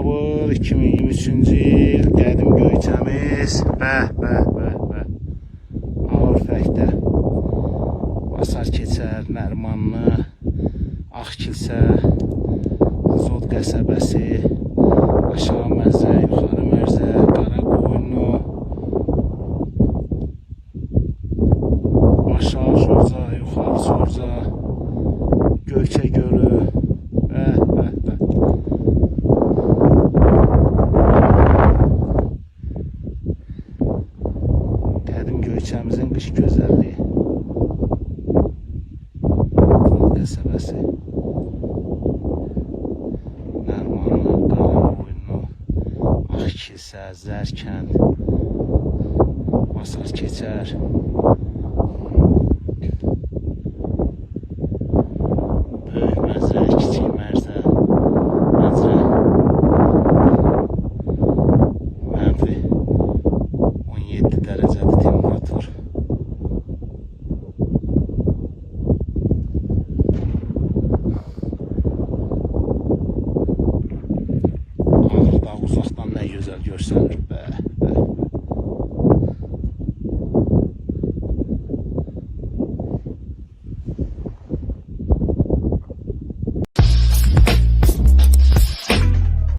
2023-cü il qədim Göyçəmiz. Bəh, bəh, bəh, bəh. Ağır fəkdə. Basar keçər Nərmanlı, Ağkilsə, Zod qəsəbəsi, Aşağı Mərzə, Yuxarı Mərzə, Qaraqoyunlu, Aşağı Sorca, Yuxarı Sorca, Göyçə Gölü. Bəh, bəh, bəh. Qədim Göyçəmizin qış gözəlliyi. Zod qəsəbəsi. Nərmanlı, Qaraqoyunlu, Ağkilsə, Zərkənd, Basar keçər. Uzaqdan nə gözəl görsənir be.